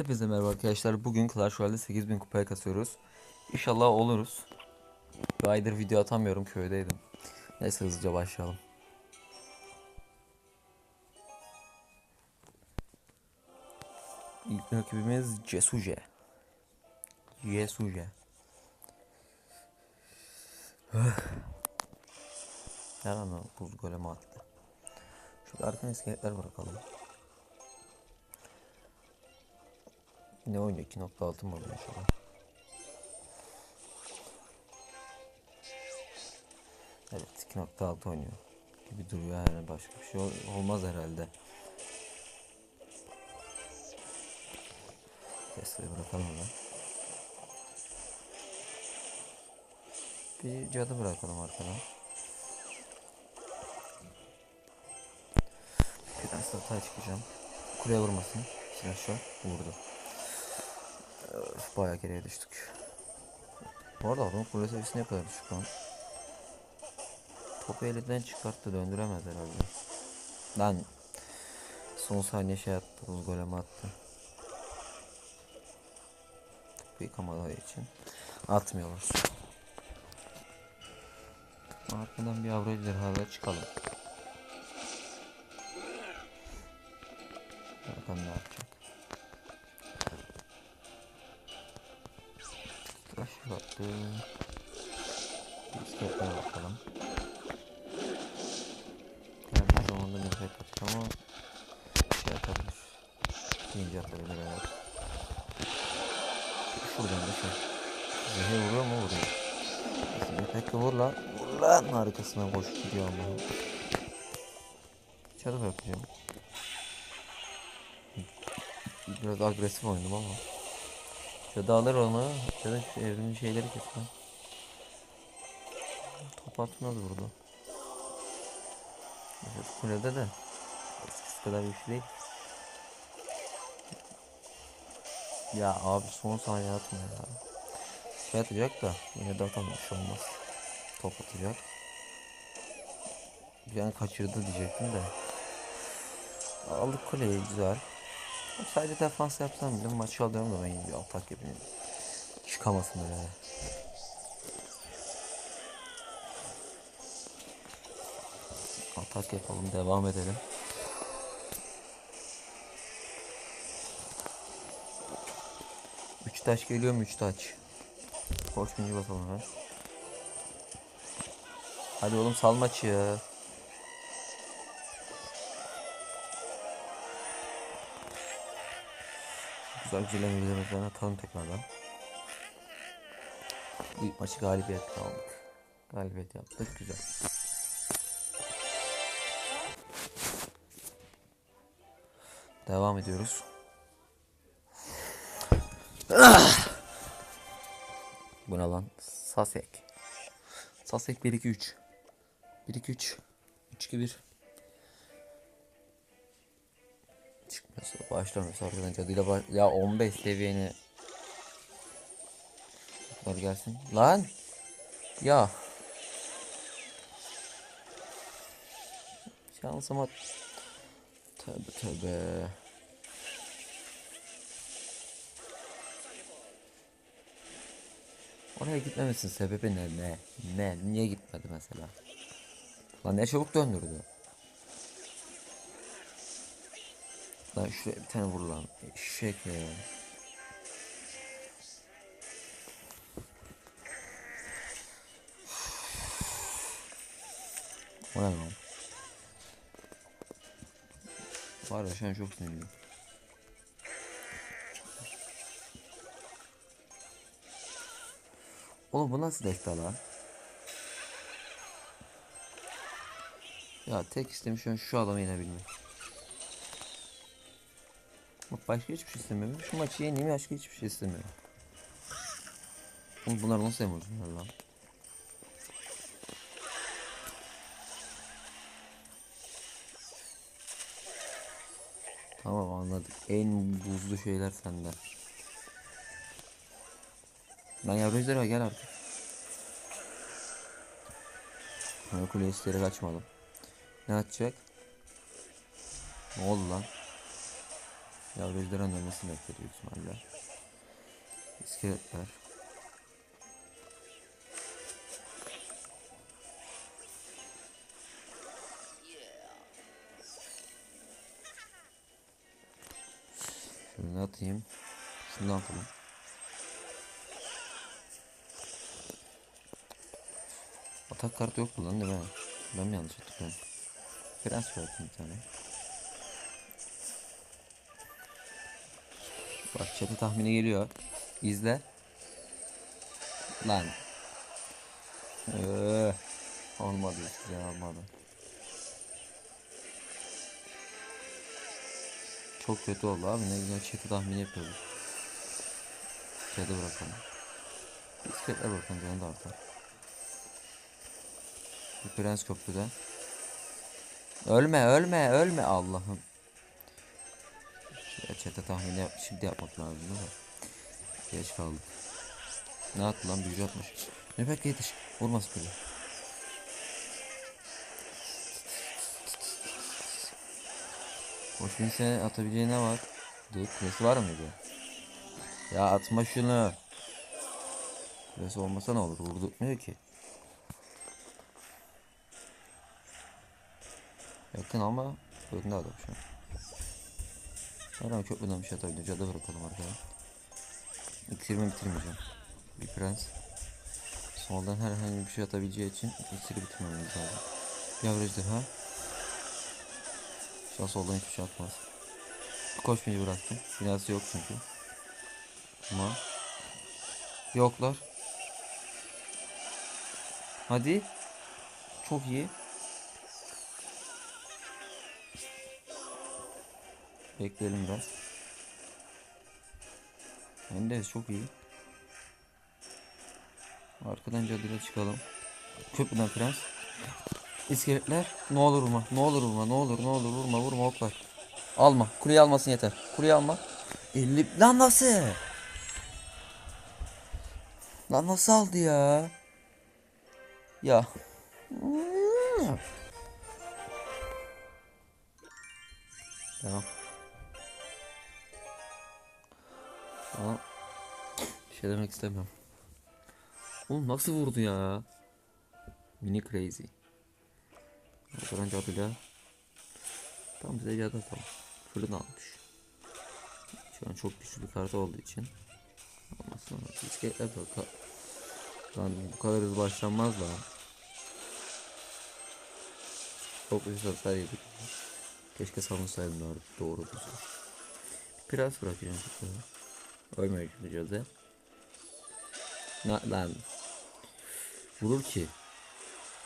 Hepinize merhaba arkadaşlar. Bugün Clash Royale'de 8000 kupaya kasıyoruz. İnşallah oluruz. Bir aydır video atamıyorum köydeydim. Neyse hızlıca başlayalım. İlk rakibimiz Cesuje. Cesuje. Her an buz golemi attı. Şurada arkan iskeletler bırakalım. Ne oynuyor? 2.6 mı oynuyor şu an? Evet 2.6 oynuyor gibi duruyor yani başka bir şey ol- olmaz herhalde. Tesla'yı bırakalım da. Bir cadı bırakalım arkadan. Prens hataya çıkacağım. Kuleye vurmasın. Şu vurdu. Öf, bayağı geriye düştük. Bu arada adamın kule seviyesi ne kadar düşük lan. Topu elinden çıkarttı döndüremez herhalde. Lan son saniye şey attı buz golemi attı. Topu yıkamadığı için atmıyorlar. Arkadan bir avro ejderhalar çıkalım. Bakalım ne yapacak. Attı. Bisikletlere bakalım. Geldiği zaman da nefret atıyor ama şey atabilir. Deyince atabilir evet. Şuradan da şey. Zehir vuruyor mu vuruyor. Neyse pek vur lan. Vur lan arkasından koş gidiyor ama. Çarı bırakacağım. Biraz agresif oynadım ama. Cadı alır onu. Şu evrimin şeyleri kesin. Top atmaz burada. Evet, kulede de eskisi kadar güçlü değil. Ya abi son saniye atma ya. Şey atacak da yine de atamamış olmaz. Top atacak. Bir an kaçırdı diyecektim de. Aldık kuleyi güzel. Sadece defans yapsam bile maçı alıyorum da ben yine bir atak yapayım. Çıkamasın böyle. Atak yapalım devam edelim. Üç taş geliyor mu üç taş? Koş binci basalım hemen. Hadi oğlum sal maçı. Güzel güzel atalım tekrardan. İlk maçı galibiyetle aldık. Galibiyet yaptık güzel. Devam ediyoruz. Bu lan? Sasek. Sasek 1 2 3. 1 2 3. 3 2 1. Çıkmasa başlamıyorsa arkadan cadıyla baş... Ya 15 seviyeni Bunlar gelsin. Lan. Ya. Şansıma. Tövbe tövbe. Oraya gitmemesin sebebi ne ne? Ne? Niye gitmedi mesela? Lan ne çabuk döndürdü. Lan şuraya bir tane vur lan. Eşek ya. O ne lan? Var ya şu çok sinirliyim. Oğlum bu nasıl desta lan? Ya tek an şu adamı yenebilmek. Bak başka hiçbir şey istemiyorum. Şu maçı yeneyim başka hiçbir şey istemiyorum. Oğlum bunlar nasıl emojiler lan? Tamam anladık. En buzlu şeyler senden. Lan yavru ejderha gel artık. Kule isteyerek açmadım. Ne atacak? Ne oldu lan? Yavru ejderhanın ölmesini bekledi büyük ihtimalle. İskeletler. Şunu atayım. Şunu atalım. Atak kartı yok lan değil mi? Ben mi yanlış hatırlıyorum? Prens bıraktım bir tane. Bak çatı tahmini geliyor. İzle. Lan. Ee, olmadı işte olmadı. Çok kötü oldu abi ne güzel çatı tahmini yapıyorduk. Çatı bırakalım. Bisikletler bırakalım canı da artar. Bir prens köprüde. Ölme ölme ölme Allah'ım. Çete tahmini yap, şimdi yapmak lazım mi? Geç kaldık. Ne attı lan büyücü atmış. Pek yetiş. Vurmaz böyle. Hoş sene atabileceği ne var? Dur kulesi var mıydı? Ya atma şunu. Kulesi olmasa ne olur? Vurdurtmuyor ki. Yakın ama önünde adam şu an. Her an köprüden bir şey atabilir. Cadı bırakalım arkaya. İksirimi bitirmeyeceğim. Bir prens. Soldan herhangi bir şey atabileceği için iksiri bitirmemiz lazım. Yavru ejderha. Şu an soldan hiçbir şey atmaz. Koşmayı bıraktım. Binası yok çünkü. Ama yoklar. Hadi. Çok iyi. Bekleyelim biraz. Mendes çok iyi. Arkadan cadıyla çıkalım. Köprüden prens. İskeletler. Ne olur vurma. Ne olur vurma. Ne olur ne olur vurma vurma oklar. Alma. Kuleyi almasın yeter. Kuleyi alma. 50 lan nasıl? Lan nasıl aldı ya? Ya. Hmm. Tamam. Şey demek istemiyorum. Oğlum nasıl vurdu ya? Mini crazy. Arkadan cadıyla. Tam bize cadı atalım. Fırın almış. Şu an çok güçlü bir kartı olduğu için. Bisikletler bak. Lan bu kadar hızlı başlanmaz lan. Çok güzel hasar yedik. Keşke savunsaydım doğru, doğru düzgün. Prens bırakacağım. Ölmüyor şimdi cadı. Lan. Vurur ki.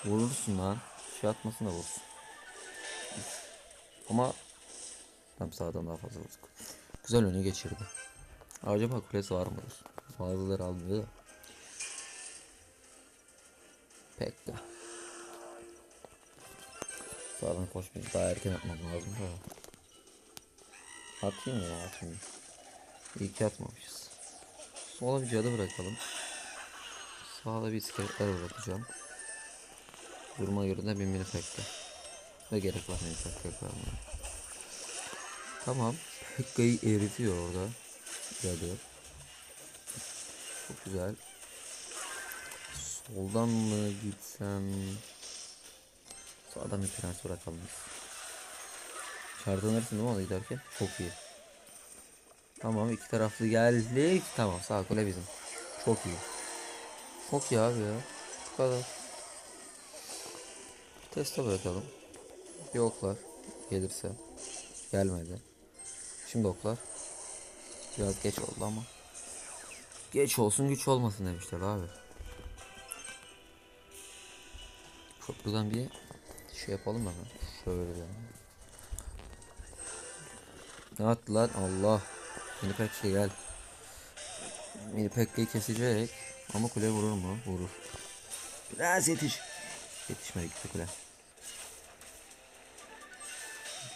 Vurursun lan. Şey atmasın da vursun. Ama tam sağdan daha fazla vurduk. Güzel önü geçirdi. Acaba kulesi var mıdır? Bazıları almıyor da. Pek de. Sağdan koşmayayım. Daha erken atmam lazım da. Atayım ya atayım. İyi ki atmamışız. Sola bir cadı bırakalım. Sağda bir iskeletler bırakacağım. Duruma göre de bir mini pekka. Ne gerek var pekka yapmaya. Tamam. Pekka'yı eritiyor orada. Cadı. Çok güzel. Soldan mı gitsem? Sağdan bir prens bırakalım biz. Çardanırsın değil mi giderken? Çok iyi. Tamam iki taraflı geldik. Tamam sağ kule bizim. Çok iyi. Çok iyi abi ya. Bu kadar. Testa bırakalım. Bir oklar gelirse. Gelmedi. Şimdi oklar. Biraz geç oldu ama. Geç olsun güç olmasın demişler abi. Köprüden bir şey yapalım mı? Şöyle. Ne attı lan Allah. Mini pek gel. Mini pekkeyi kesecek. Ama kule vurur mu? Vurur. Biraz yetiş. Yetişmedi gitti kule.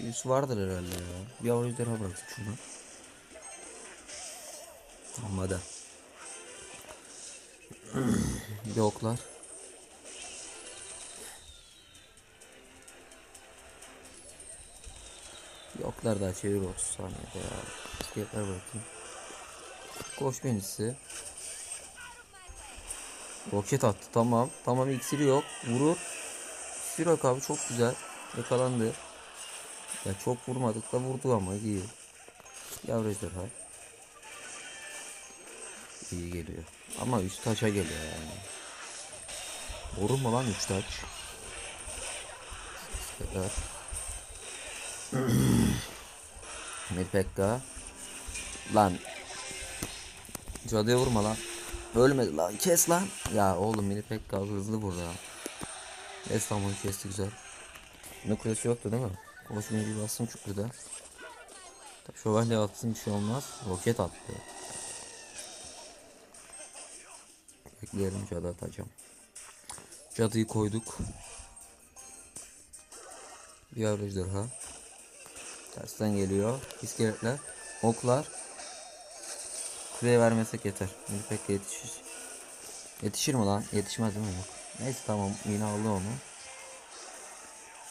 Birisi vardır herhalde ya. Bir yavru ejderha bıraktık şunu. Tamam hadi. bir oklar. Kadar daha çevir 30 saniyede ya. İskeletler bırakayım. Koş birincisi. Roket attı tamam. Tamam iksiri yok. Vurur. İksiri yok abi çok güzel. Yakalandı. Ya çok vurmadık da vurdu ama iyi. Yavru ejderha. İyi geliyor. Ama üst taça geliyor yani. Vurur mu lan üç taç? İskeletler. Milpekka. Lan. Cadıya vurma lan. Ölmedi lan. Kes lan. Ya oğlum Milpekka hızlı burada. Neyse tamam kesti güzel. Ne yoktu değil mi? Koşmayı bir bastım güzel. Tabii Şövalye atsın bir şey olmaz. Roket attı. Bekleyelim cadı atacağım. Cadıyı koyduk. Bir ejderha. Tersten geliyor. İskeletler. Oklar. Kuleye vermesek yeter. Bir pek yetişir. Yetişir mi lan? Yetişmez değil mi? Yok. Neyse tamam. Yine aldı onu.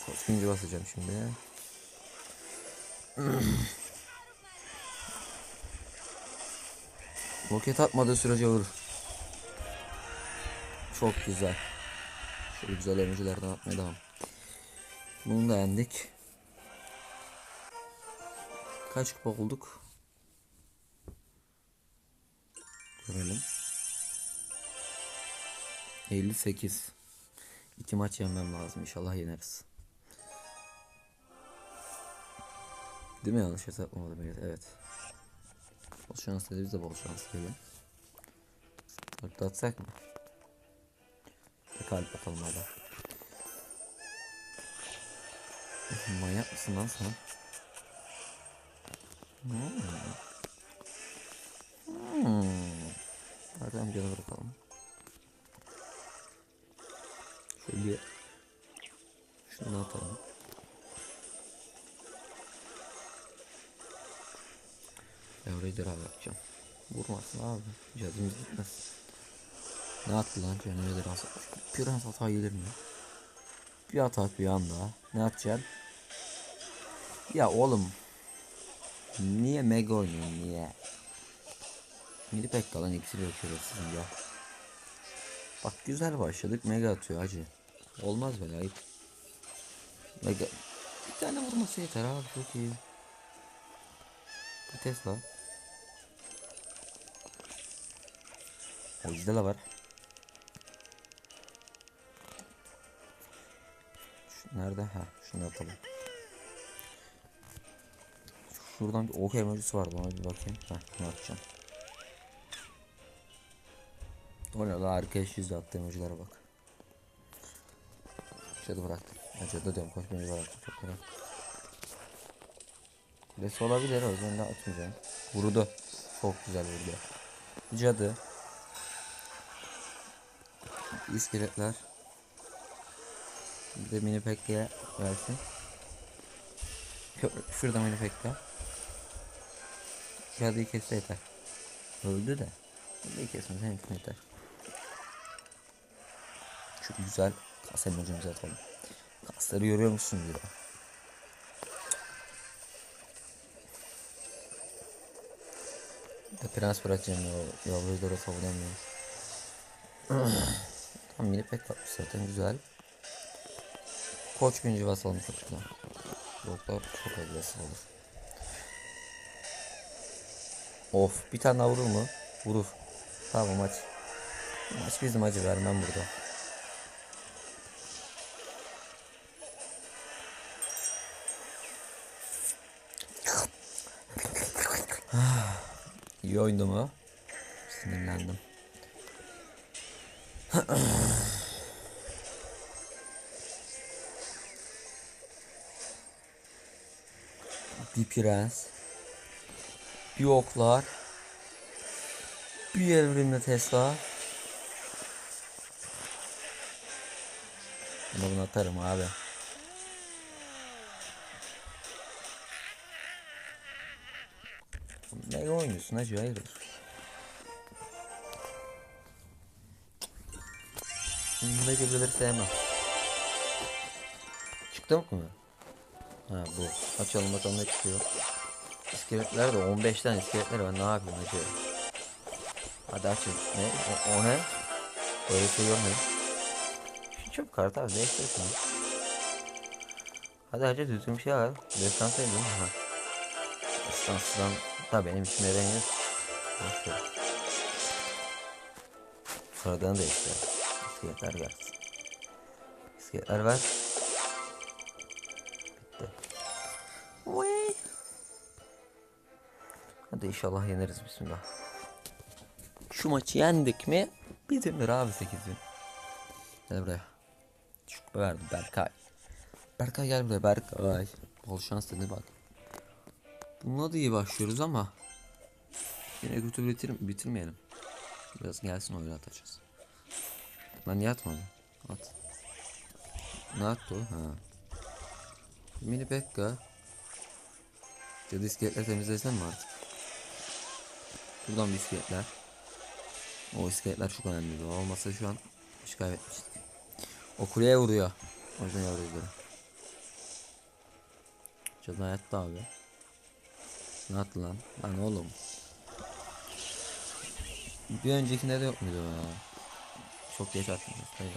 Koçkinci basacağım şimdi. Roket atmadığı sürece vurur. Çok güzel. Şöyle güzel emojilerden atmaya devam. Bunu da yendik. Kaç kupa bulduk? Görelim. 58. İki maç yenmem lazım. İnşallah yeneriz. Değil mi yanlış hesaplamadım evet. evet. Bol şans dedi biz de bol şans diyelim. Dörtte atsak mı? Kalp atalım hadi. Manyak mısın lan sen? Hmm. Hmm. Nereden canı bırakalım. Şöyle bir şunu atalım. Yavruyu dira yapacağım. Vurmasın abi. Cadımız gitmez. Ne attı lan dira satmış. Prens hata gelir mi? Bir atak bir anda. Ne yapacaksın? Ya oğlum. Niye mega oynuyorsun niye? Mini pek kalan iksir yok şerefsizim ya. Bak güzel başladık mega atıyor acı. Olmaz böyle ayıp. Mega. Bir tane vurması yeter abi çok iyi. Bir Tesla. O yüzde de var. Nerede? Ha, şunu atalım. Şuradan bir ok emojisi vardı ona bir bakayım. Ha, bunu atacağım. O ne la arkadaş yüzde attı emojilere bak. Cadı bıraktım. Ya cadı diyorum koşmayı bıraktım çok merak. Kulesi olabilir o yüzden de atmayacağım. Vurdu. Çok güzel vurdu. Cadı. İskeletler. Bir de mini pekkiye versin. Şurada mini pekka. Cadıyı kesse yeter. Öldü de. Cadıyı kesmez hem yeter. Çok güzel kas emojimizi atalım. Kasları görüyor musun diyor. De prens bırakacağım ya. Yavruyu da savunamıyor. Tam mini pek yapmış zaten güzel. Koç güncü basalım çocuklar. Yoklar çok agresif olur. Of bir tane daha vurur mu? Vurur. Tamam maç. Maç bizim acı vermem burada. İyi oyundu mu? Sinirlendim. bir prens. Bir oklar. Bir evrimli Tesla. Bunu atarım abi. Ne oynuyorsun hacı hayırdır? Ne geceleri sevmem. Çıktı mı? Ha bu. Açalım bakalım ne çıkıyor. İskeletler de 15 tane iskeletler var. Ne yapayım acaba? Hadi açın. Ne? O, o ne? Böyle şey yok? Şu çöp kartı abi değiştirsin. Hadi hacı düzgün bir şey var. Destans değil mi? Ha. Destansdan da benim rengi. Boş ver. Sıradan değiştir. İskeletler gelsin. İskeletler ver. Bitti. Hadi inşallah yeneriz bismillah. Şu maçı yendik mi? Bizimdir abi 8 bin. Gel buraya. Şu verdi Berkay. Berkay gel buraya Berkay. Bol şans dedi bak. Bununla da iyi başlıyoruz ama yine kötü bitir bitirmeyelim. Biraz gelsin oyunu atacağız. Lan niye atmadın? At. Ne attı o? Ha. Mini Pekka. Cadı iskeletler temizlesem mi artık? Buradan bir iskeletler. O iskeletler çok önemliydi. O olmasa şu an iş kaybetmiştik. O kuleye vuruyor. O yüzden yavruları. Cadı hayatta abi. Yaptı lan? Lan oğlum. Bir öncekinde de yok muydu ya? Çok geç atmışız. Hayır.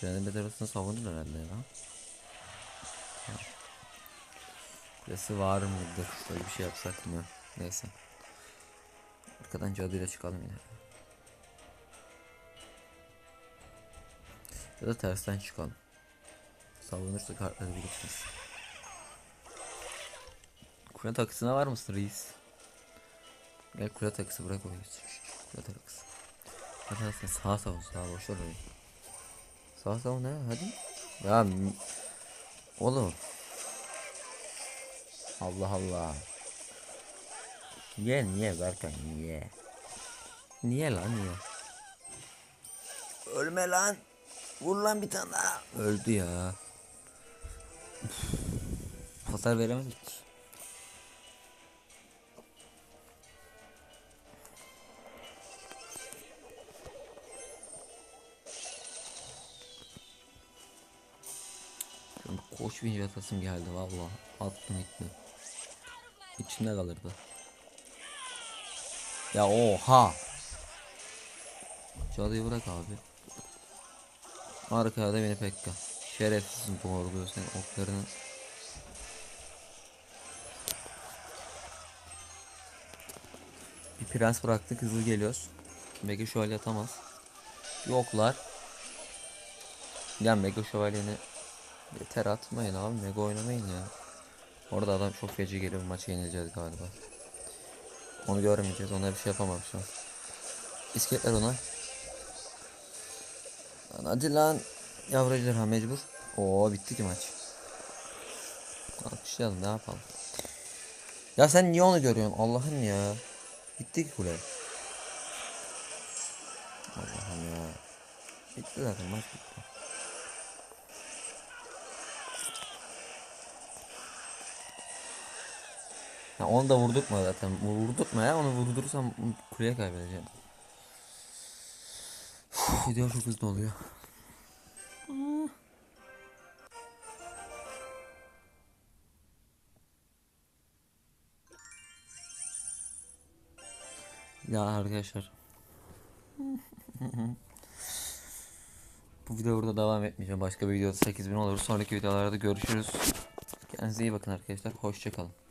Cennet arasında savunur herhalde ya. Kulesi var mıdır? Böyle bir şey yapsak mı? Neyse. Arkadan cadıyla çıkalım yine. Ya da tersten çıkalım. Savunursa kartları birikmez. Kule takısına var mısın reis? Gel kule takısı bırak o yüz. Kule takısı. Hadi sen sağa savun sağa boşver orayı. Sağa savun ha hadi. Ya oğlum. Allah Allah. Niye niye Berkay niye? Niye lan niye? Ölme lan. Vur lan bir tane daha. Öldü ya. Hasar veremedik. Ki. Şu an Koş bir yatasım geldi valla. Attım gitti. İçimde kalırdı. Ya oha. Cadıyı bırak abi. Arkaya da beni pekka. Şerefsizin doğruluyor senin oklarını. Bir prens bıraktık hızlı geliyoruz. Mega şövalye atamaz. Yoklar. Ya Mega şövalyeni yeter atmayın abi Mega oynamayın ya. Orada adam çok feci geliyor bu maçı yenileceğiz galiba. Onu görmeyeceğiz ona bir şey yapamam şu an. İskeletler ona. Lan hadi lan. Yavrucular ha mecbur. Oo bitti ki maç. Alkışlayalım ne yapalım. Ya sen niye onu görüyorsun Allah'ım ya. Bitti ki kule. Allah'ım ya. Bitti zaten maç bitti. Ya onu da vurdurtma zaten. Vurdurtma ya. Onu vurdurursam kuleye kaybedeceğim. Video çok hızlı oluyor. Ya arkadaşlar. Bu video burada devam etmeyeceğim. Başka bir videoda 8000 olur. Sonraki videolarda görüşürüz. Kendinize iyi bakın arkadaşlar. Hoşçakalın.